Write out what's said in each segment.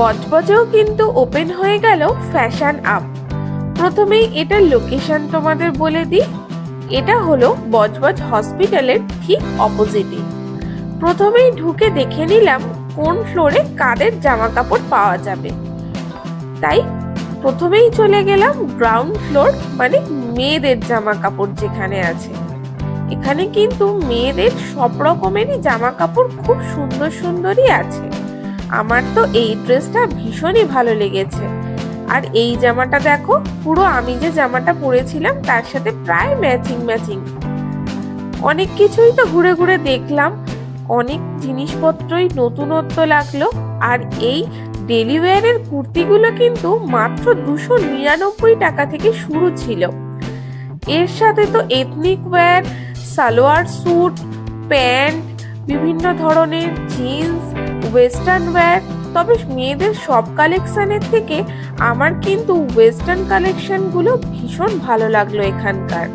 বজবজেও কিন্তু ওপেন হয়ে গেল ফ্যাশন আপ প্রথমেই এটার লোকেশন তোমাদের বলে দিই। এটা হলো বজবজ হসপিটালের ঠিক অপোজিটে প্রথমেই ঢুকে দেখে নিলাম কোন ফ্লোরে কাদের জামা কাপড় পাওয়া যাবে। তাই প্রথমেই চলে গেলাম গ্রাউন্ড ফ্লোর মানে মেয়েদের জামা কাপড় যেখানে আছে। এখানে কিন্তু মেয়েদের সব রকমেরই জামা কাপড় খুব সুন্দর সুন্দরই আছে। আমার তো এই ড্রেসটা ভীষণই ভালো লেগেছে। আর এই জামাটা দেখো, পুরো আমি যে জামাটা পরেছিলাম, তার সাথে প্রায় ম্যাচিং ম্যাচিং অনেক কিছুই তো ঘুরে ঘুরে দেখলাম, অনেক জিনিসপত্রই নতুনত্ব লাগল, আর এই ডেলি ওয়্যারের কুর্তিগুলো কিন্তু মাত্র দুশো নিরানব্বই টাকা থেকে শুরু ছিল। এর সাথে তো ethnic wear salwar suit pant, বিভিন্ন ধরনের জিন্স ওয়েস্টার্ন ওয়্যার তবে মেয়েদের সব কালেকশানের থেকে আমার কিন্তু ওয়েস্টার্ন কালেকশনগুলো ভীষণ ভালো লাগল এখানকার।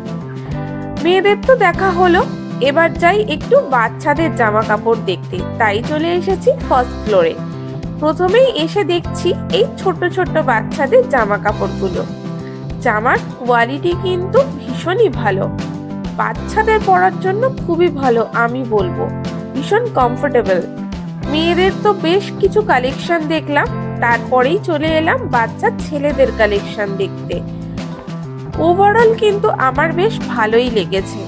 মেয়েদের তো দেখা হলো। এবার যাই একটু বাচ্চাদের জামা কাপড় দেখতে। তাই চলে এসেছি ফার্স্ট ফ্লোরে প্রথমেই এসে দেখছি এই ছোট ছোট বাচ্চাদের জামা কাপড়গুলো জামার কোয়ালিটি কিন্তু ভীষণই ভালো। বাচ্চাদের পরার জন্য খুবই ভালো, আমি বলব। ভীষণ কমফোর্টেবল মেয়েদের তো বেশ কিছু কালেকশন দেখলাম। তারপরেই চলে এলাম বাচ্চা ছেলেদের কালেকশন দেখতে। ওভারঅল কিন্তু আমার বেশ ভালোই লেগেছে।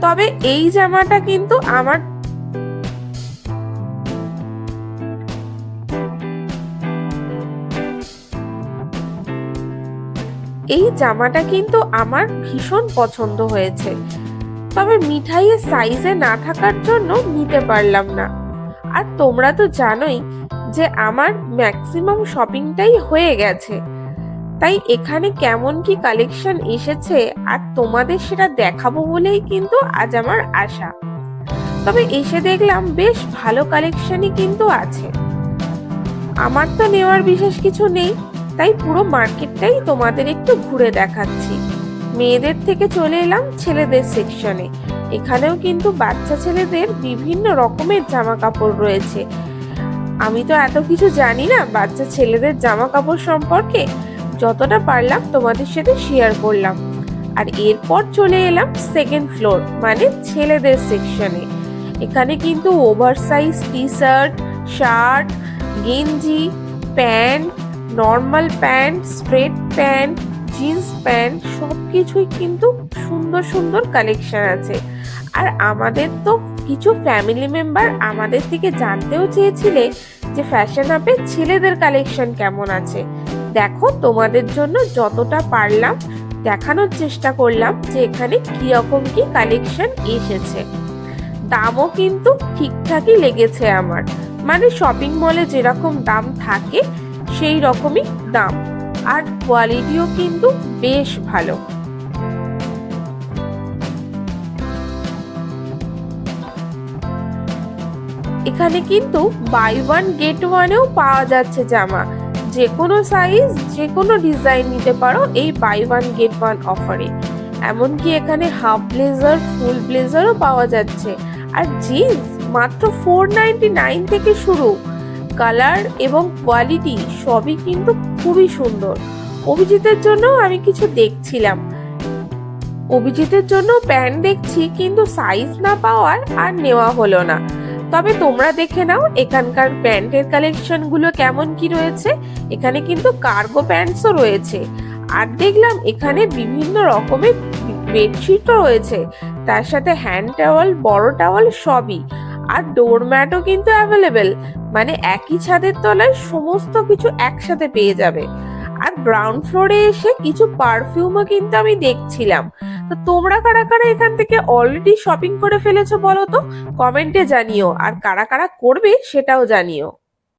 তবে এই জামাটা কিন্তু আমার এই জামাটা কিন্তু আমার ভীষণ পছন্দ হয়েছে। তবে মিঠাইয়ের সাইজে না থাকার জন্য নিতে পারলাম না। আর তোমরা তো জানোই যে আমার ম্যাক্সিমাম শপিংটাই হয়ে গেছে। তাই এখানে কেমন কি কালেকশন এসেছে আর তোমাদের সেটা দেখাবো বলেই কিন্তু আজ আমার আশা। তবে এসে দেখলাম বেশ ভালো কালেকশনই কিন্তু আছে। আমার তো নেওয়ার বিশেষ কিছু নেই, তাই পুরো মার্কেটটাই তোমাদের একটু ঘুরে দেখাচ্ছি। মেয়েদের থেকে চলে এলাম ছেলেদের সেকশনে এখানেও কিন্তু বাচ্চা ছেলেদের বিভিন্ন রকমের জামা কাপড় রয়েছে। আমি তো এত কিছু জানি না বাচ্চা ছেলেদের জামা কাপড় সম্পর্কে। যতটা পারলাম তোমাদের সাথে শেয়ার করলাম। আর এরপর চলে এলাম সেকেন্ড ফ্লোর মানে ছেলেদের সেকশনে এখানে কিন্তু over size T shirt shirt গেঞ্জি, pant normal pant straight pant jeans pant সব কিছুই কিন্তু সুন্দর সুন্দর কালেকশন আছে। আর আমাদের তো কিছু ফ্যামিলি মেম্বার আমাদের থেকে জানতেও চেয়েছিলে যে ফ্যাশন আপে ছেলেদের কালেকশন কেমন আছে। দেখো, তোমাদের জন্য যতটা পারলাম, দেখানোর চেষ্টা করলাম যে এখানে কীরকম কি কালেকশন এসেছে। দামও কিন্তু ঠিকঠাকই লেগেছে আমার। মানে শপিং মলে যেরকম দাম থাকে সেই রকমই দাম। আর কোয়ালিটিও কিন্তু বেশ ভালো। এখানে কিন্তু বাই ওয়ান গেট ওয়ানেও পাওয়া যাচ্ছে জামা। যে কোনো সাইজ যে কোনো ডিজাইন নিতে পারো এই বাই ওয়ান গেট ওয়ান অফারে এমনকি এখানে হাফ ব্লেজার ফুল ব্লেজারও পাওয়া যাচ্ছে। আর জিন্স মাত্র ফোর নাইনটি নাইন থেকে শুরু। কালার এবং কোয়ালিটি সবই কিন্তু খুবই সুন্দর। অভিজিতের জন্য আমি কিছু দেখছিলাম। অভিজিতের জন্য প্যান্ট দেখছি, কিন্তু সাইজ না পাওয়ার আর নেওয়া হলো না। তবে তোমরা দেখে নাও এখানকার প্যান্টের কালেকশনগুলো কেমন কি রয়েছে। এখানে কিন্তু কার্গো প্যান্টসও রয়েছে। আর দেখলাম এখানে বিভিন্ন রকমের বেডশিটও রয়েছে। তার সাথে হ্যান্ড টাওয়াল, বড় টাওয়াল সবই। আর ডোরম্যাটও কিন্তু অ্যাভেলেবেল। মানে একই ছাদের তলায় সমস্ত কিছু একসাথে পেয়ে যাবে। আর গ্রাউন্ড ফ্লোরে এসে কিছু পারফিউমও কিন্তু আমি দেখছিলাম। তো তোমরা কারা কারা এখান থেকে অলরেডি শপিং করে ফেলেছো বলো তো? কমেন্টে জানিও। আর কারা কারা করবে সেটাও জানিও।